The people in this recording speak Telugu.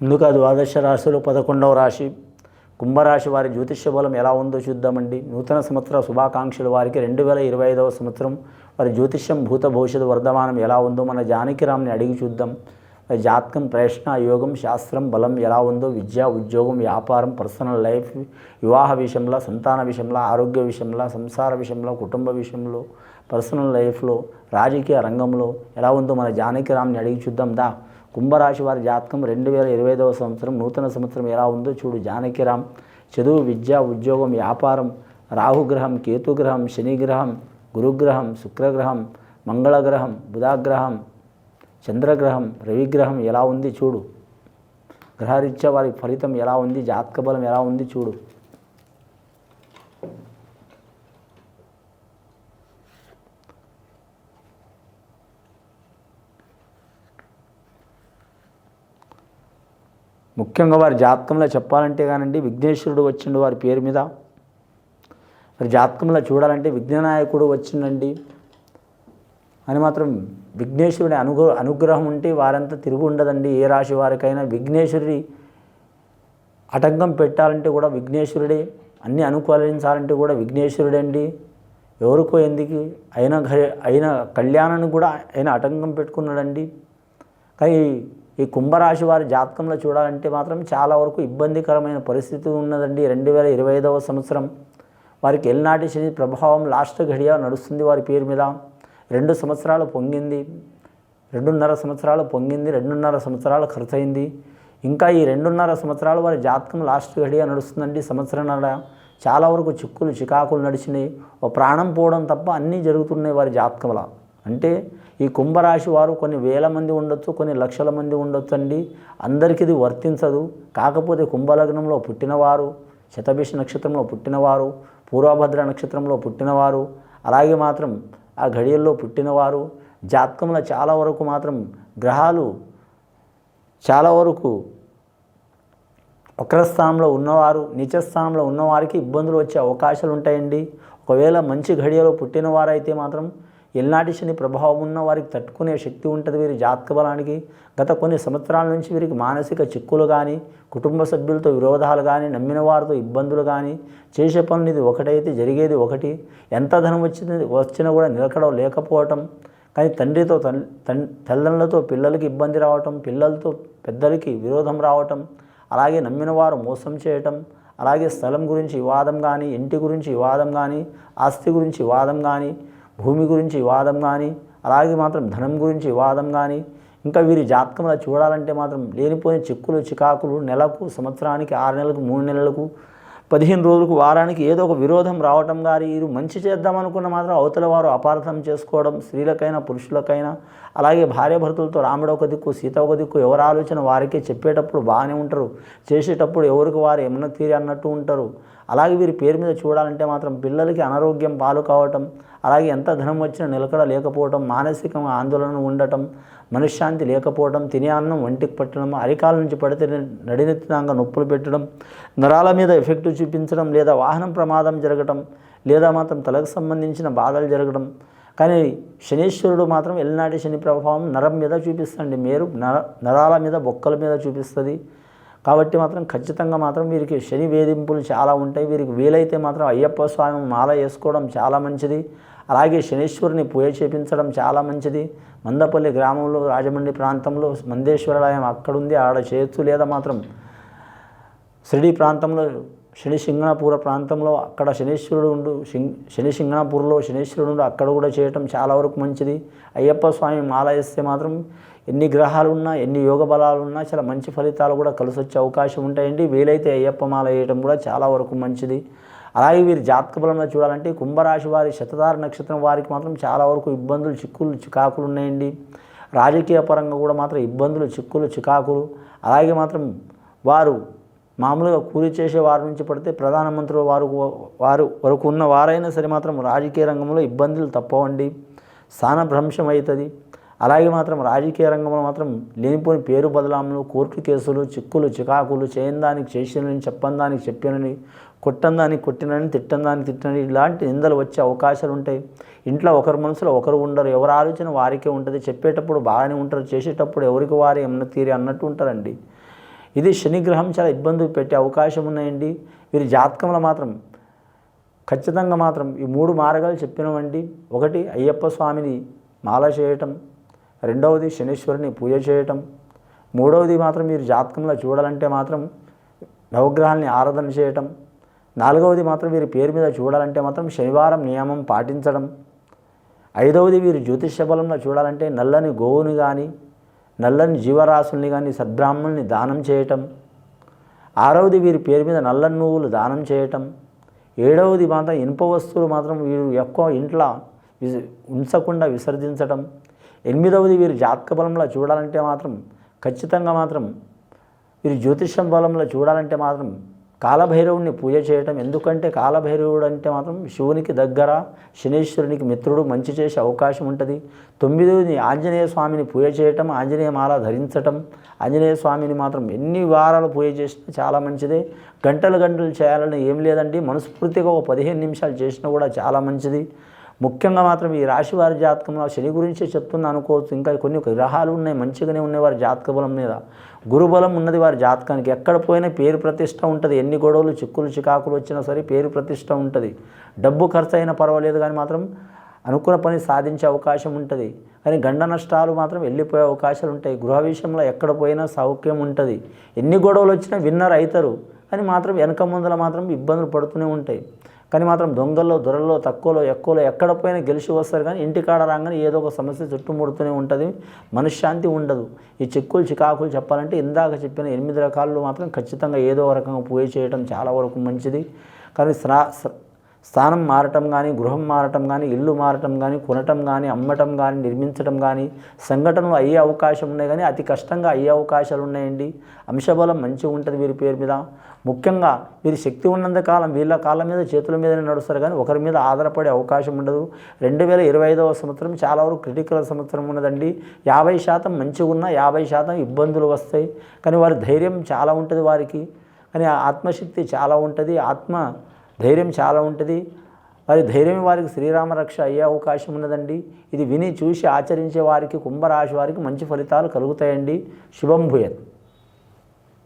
ముందుగా ద్వాదశ రాశిలో పదకొండవ రాశి కుంభరాశి వారి జ్యోతిష్య బలం ఎలా ఉందో చూద్దామండి. నూతన సంవత్సర శుభాకాంక్షలు వారికి. రెండు వేల ఇరవై ఐదవ సంవత్సరం వారి జ్యోతిష్యం భూత భవిష్యత్తు వర్ధమానం ఎలా ఉందో మన జానకిరామ్ని అడిగి చూద్దాం. జాతకం ప్రయత్న యోగం శాస్త్రం బలం ఎలా ఉందో విద్య ఉద్యోగం వ్యాపారం పర్సనల్ లైఫ్ వివాహ విషయంలో సంతాన విషయంలో ఆరోగ్య విషయంలో సంసార విషయంలో కుటుంబ విషయంలో పర్సనల్ లైఫ్లో రాజకీయ రంగంలో ఎలా ఉందో మన జానకిరామ్ని అడిగి చూద్దాం. దా కుంభరాశి వారి జాతకం రెండు వేల ఇరవై ఐదవ సంవత్సరం నూతన సంవత్సరం ఎలా ఉందో చూడు. జానకిరామ్ చదువు విద్య ఉద్యోగం వ్యాపారం రాహుగ్రహం కేతుగ్రహం శనిగ్రహం గురుగ్రహం శుక్రగ్రహం మంగళగ్రహం బుధాగ్రహం చంద్రగ్రహం రవిగ్రహం ఎలా ఉంది చూడు. గ్రహరీత్యా వారి ఫలితం ఎలా ఉంది? జాతక బలం ఎలా ఉంది చూడు. ముఖ్యంగా వారి జాతకంలో చెప్పాలంటే కానండి విఘ్నేశ్వరుడు వచ్చిండు వారి పేరు మీద. మరి జాతకంలో చూడాలంటే విఘ్ననాయకుడు వచ్చిండండి. అని మాత్రం విఘ్నేశ్వరుడి అనుగ్ర అనుగ్రహం ఉంటే వారంతా తిరుగు ఉండదండి. ఏ రాశి వారికైనా విఘ్నేశ్వరుడి ఆటంకం పెట్టాలంటే కూడా విఘ్నేశ్వరుడే. అన్నీ అనుకూలించాలంటే కూడా విఘ్నేశ్వరుడే అండి ఎవరికో ఎందుకు? అయిన అయిన కళ్యాణాన్ని కూడా ఆయన ఆటంకం పెట్టుకున్నాడండి. కానీ ఈ కుంభరాశి వారి జాతకంలో చూడాలంటే మాత్రం చాలా వరకు ఇబ్బందికరమైన పరిస్థితి ఉన్నదండి. రెండు వేల ఇరవై ఐదవ సంవత్సరం వారికి ఎల్నాటి శని ప్రభావం లాస్ట్ ఘడియ నడుస్తుంది వారి పేరు మీద. రెండు సంవత్సరాలు పొంగింది రెండున్నర సంవత్సరాలు పొంగింది రెండున్నర సంవత్సరాలు ఖర్చయింది. ఇంకా ఈ రెండున్నర సంవత్సరాలు వారి జాతకం లాస్ట్ ఘడియ నడుస్తుందండి. సంవత్సరంన్నర చాలా వరకు చిక్కులు చికాకులు నడిచినాయి. ఓ ప్రాణం పోవడం తప్ప అన్నీ జరుగుతున్నాయి వారి జాతకంలో. అంటే ఈ కుంభరాశి వారు కొన్ని వేల మంది ఉండొచ్చు కొన్ని లక్షల మంది ఉండొచ్చు అండి అందరికీ ఇది వర్తించదు. కాకపోతే కుంభలగ్నంలో పుట్టినవారు శతభిష నక్షత్రంలో పుట్టినవారు పూర్వభద్ర నక్షత్రంలో పుట్టినవారు అలాగే మాత్రం ఆ ఘడియల్లో పుట్టినవారు జాతకంలో చాలా వరకు మాత్రం గ్రహాలు చాలా వరకు వక్రస్థానంలో ఉన్నవారు నీచస్థానంలో ఉన్నవారికి ఇబ్బందులు వచ్చే అవకాశాలు ఉంటాయండి. ఒకవేళ మంచి ఘడియలో పుట్టినవారైతే మాత్రం ఎల్నాటి శని ప్రభావం ఉన్న వారికి తట్టుకునే శక్తి ఉంటుంది వీరి జాతక బలానికి. గత కొన్ని సంవత్సరాల నుంచి వీరికి మానసిక చిక్కులు కానీ కుటుంబ సభ్యులతో విరోధాలు కానీ నమ్మిన వారితో ఇబ్బందులు కానీ చేసే పనులు ఇది ఒకటైతే జరిగేది ఒకటి. ఎంత ధనం వచ్చింది వచ్చినా కూడా నిలకడం లేకపోవటం కానీ తండ్రితో తన్ తల్లిదండ్రులతో పిల్లలకి ఇబ్బంది రావటం పిల్లలతో పెద్దలకి విరోధం రావటం అలాగే నమ్మిన వారు మోసం చేయటం అలాగే స్థలం గురించి వివాదం కానీ ఇంటి గురించి వివాదం కానీ ఆస్తి గురించి వివాదం కానీ భూమి గురించి వివాదం కానీ అలాగే మాత్రం ధనం గురించి వివాదం కానీ ఇంకా వీరి జాతకంలో చూడాలంటే మాత్రం లేనిపోయిన చిక్కులు చికాకులు నెలకు సంవత్సరానికి ఆరు నెలలకు మూడు నెలలకు పదిహేను రోజులకు వారానికి ఏదో ఒక విరోధం రావటం గారి వీరు మంచి చేద్దామనుకున్న మాత్రం అవతల వారు అపార్థం చేసుకోవడం స్త్రీలకైనా పురుషులకైనా అలాగే భార్యాభర్తలతో రాముడు ఒక దిక్కు సీత ఒక దిక్కు ఎవరి ఆలోచన వారికే చెప్పేటప్పుడు బాగానే ఉంటారు. చేసేటప్పుడు ఎవరికి వారు ఏమన్నా తీరి అన్నట్టు ఉంటారు. అలాగే వీరి పేరు మీద చూడాలంటే మాత్రం పిల్లలకి అనారోగ్యం పాలు కావటం అలాగే ఎంత ధనం వచ్చినా నిలకడ లేకపోవటం మానసికంగా ఆందోళన ఉండటం మనశ్శాంతి లేకపోవడం తినే అన్నం ఒంటికి పట్టడం అరికాల నుంచి పడితే నడినెత్తినాక నొప్పులు పెట్టడం నరాల మీద ఎఫెక్ట్ చూపించడం లేదా వాహనం ప్రమాదం జరగటం లేదా మాత్రం తలకు సంబంధించిన బాధలు జరగడం. కానీ శనీశ్వరుడు మాత్రం ఎల్నాటి శని ప్రభావం నరం మీద చూపిస్తండి మీరు నర నరాల మీద బొక్కల మీద చూపిస్తుంది. కాబట్టి మాత్రం ఖచ్చితంగా మాత్రం వీరికి శని వేధింపులు చాలా ఉంటాయి. వీరికి వీలైతే మాత్రం అయ్యప్ప స్వామి మాల వేసుకోవడం చాలా మంచిది. అలాగే శనీశ్వరుని పూజ చేపించడం చాలా మంచిది. మందపల్లి గ్రామంలో రాజమండ్రి ప్రాంతంలో మందేశ్వరాలయం అక్కడుంది. ఆడ చేయొచ్చు లేదా మాత్రం షిరిడి ప్రాంతంలో శని సింగణాపూర ప్రాంతంలో అక్కడ శనీశ్వరుడు ఉండు శిం- శని సింగణాపూర్లో శనీశ్వరుడు ఉండు అక్కడ కూడా చేయటం చాలా వరకు మంచిది. అయ్యప్ప స్వామి మాల వేస్తే మాత్రం ఎన్ని గ్రహాలు ఉన్నా ఎన్ని యోగ బలాలు ఉన్నా చాలా మంచి ఫలితాలు కూడా కలిసి వచ్చే అవకాశం ఉంటాయండి. వీలైతే అయ్యప్ప మాల వేయటం కూడా చాలా వరకు మంచిది. అలాగే వీరి జాతక బలంలో చూడాలంటే కుంభరాశి వారి శతధార నక్షత్రం వారికి మాత్రం చాలా వరకు ఇబ్బందులు చిక్కులు చికాకులు ఉన్నాయండి. రాజకీయ పరంగా కూడా మాత్రం ఇబ్బందులు చిక్కులు చికాకులు. అలాగే మాత్రం వారు మామూలుగా కూలి చేసే వారి నుంచి పడితే ప్రధానమంత్రి వారు వారు వరకు ఉన్న వారైనా సరే మాత్రం రాజకీయ రంగంలో ఇబ్బందులు తప్పవండి. స్థానభ్రంశం అవుతుంది. అలాగే మాత్రం రాజకీయ రంగంలో మాత్రం లేనిపోని పేరు బదలాములు కోర్టు కేసులు చిక్కులు చికాకులు చేయందానికి చేసినని చెప్పందానికి చెప్పినని కొట్టందానికి కొట్టినని తిట్టందానికి తిట్టనని ఇలాంటి నిందలు వచ్చే అవకాశాలు ఉంటాయి. ఇంట్లో ఒకరి మనసులో ఒకరు ఉండరు. ఎవరి ఆలోచన వారికే ఉంటుంది. చెప్పేటప్పుడు బాగానే ఉంటారు. చేసేటప్పుడు ఎవరికి వారి ఏమన్నా తీరి అన్నట్టు ఉంటారండి. ఇది శనిగ్రహం చాలా ఇబ్బందులు పెట్టే అవకాశం ఉన్నాయండి. వీరి జాతకంలో మాత్రం ఖచ్చితంగా మాత్రం ఈ మూడు మార్గాలు చెప్పినవండి. ఒకటి అయ్యప్ప స్వామిని మాల చేయటం రెండవది శనీశ్వరుని పూజ చేయటం. మూడవది మాత్రం మీరు జాతకంలో చూడాలంటే మాత్రం నవగ్రహాల్ని ఆరాధన చేయటం. నాలుగవది మాత్రం వీరి పేరు మీద చూడాలంటే మాత్రం శనివారం నియమం పాటించడం. ఐదవది వీరు జ్యోతిష్య బలంలో చూడాలంటే నల్లని గోవుని కానీ నల్లని జీవరాశుల్ని కానీ సద్బ్రాహ్మణుల్ని దానం చేయటం. ఆరవది వీరి పేరు మీద నల్లని నువ్వులు దానం చేయటం. ఏడవది మాత్రం ఇనుప వస్తువులు మాత్రం వీరు ఎక్కువ ఇంట్లో ఉంచకుండా విసర్జించటం. ఎనిమిదవది వీరు జాతక బలంలో చూడాలంటే మాత్రం ఖచ్చితంగా మాత్రం వీరు జ్యోతిష్యం బలంలో చూడాలంటే మాత్రం కాలభైరవుడిని పూజ చేయటం ఎందుకంటే కాలభైరవుడు అంటే మాత్రం శివునికి దగ్గర శనీశ్వరునికి మిత్రుడు మంచి చేసే అవకాశం ఉంటుంది. తొమ్మిదవది ఆంజనేయ స్వామిని పూజ చేయటం ఆంజనేయ మాల ధరించటం ఆంజనేయ స్వామిని మాత్రం ఎన్ని వారాలు పూజ చేసినా చాలా మంచిదే. గంటలు గంటలు చేయాలని ఏం లేదండి మనస్ఫూర్తిగా ఒక పదిహేను నిమిషాలు చేసినా కూడా చాలా మంచిది. ముఖ్యంగా మాత్రం ఈ రాశి వారి జాతకంలో శని గురించే చెప్తున్నా అనుకోవచ్చు. ఇంకా కొన్ని గ్రహాలు ఉన్నాయి మంచిగానే ఉన్నాయి వారి జాతక బలం మీద. గురుబలం ఉన్నది వారి జాతకానికి. ఎక్కడ పోయినా పేరు ప్రతిష్ట ఉంటుంది. ఎన్ని గొడవలు చిక్కులు చికాకులు వచ్చినా సరే పేరు ప్రతిష్ట ఉంటుంది. డబ్బు ఖర్చు అయినా పర్వాలేదు కానీ మాత్రం అనుకున్న పని సాధించే అవకాశం ఉంటుంది. కానీ గండ నష్టాలు మాత్రం వెళ్ళిపోయే అవకాశాలు ఉంటాయి. గృహ విషయంలో ఎక్కడ పోయినా సౌఖ్యం ఉంటుంది. ఎన్ని గొడవలు వచ్చినా విన్నర్ అవుతారు కానీ మాత్రం వెనక ముందర మాత్రం ఇబ్బందులు పడుతూనే ఉంటాయి. కానీ మాత్రం దొంగల్లో దొరల్లో తక్కువలో ఎక్కువలో ఎక్కడ పోయినా గెలిచి వస్తారు కానీ ఇంటికాడ రాగానే ఏదో ఒక సమస్య చుట్టుముడుతూనే ఉంటుంది. మనశ్శాంతి ఉండదు. ఈ చిక్కులు చికాకులు చెప్పాలంటే ఇందాక చెప్పిన ఎనిమిది రకాల్లో మాత్రం ఖచ్చితంగా ఏదో ఒక రకంగా పూజ చేయడం చాలా వరకు మంచిది. కానీ స్రా స్థానం మారటం కానీ గృహం మారటం కానీ ఇల్లు మారటం కానీ కొనటం కానీ అమ్మటం కానీ నిర్మించడం కానీ సంఘటనలు అయ్యే అవకాశం ఉన్నాయి కానీ అతి కష్టంగా అయ్యే అవకాశాలు ఉన్నాయండి. అంశబలం మంచిగా ఉంటుంది వీరి పేరు మీద. ముఖ్యంగా వీరి శక్తి ఉన్నంత కాలం వీళ్ళ కాళ్ళ మీద చేతుల మీదనే నడుస్తారు కానీ ఒకరి మీద ఆధారపడే అవకాశం ఉండదు. రెండు వేల ఇరవై ఐదవ సంవత్సరం చాలా వరకు క్రిటికల్ సంవత్సరం ఉన్నదండి. యాభై శాతం మంచిగా ఉన్న యాభై శాతం ఇబ్బందులు వస్తాయి. కానీ వారి ధైర్యం చాలా ఉంటుంది వారికి. కానీ ఆత్మశక్తి చాలా ఉంటుంది. ఆత్మ ధైర్యం చాలా ఉంటుంది. మరి ధైర్యం వారికి శ్రీరామ రక్ష అయ్యే అవకాశం ఉన్నదండి. ఇది విని చూసి ఆచరించే వారికి కుంభరాశి వారికి మంచి ఫలితాలు కలుగుతాయండి. శుభం భూయత్.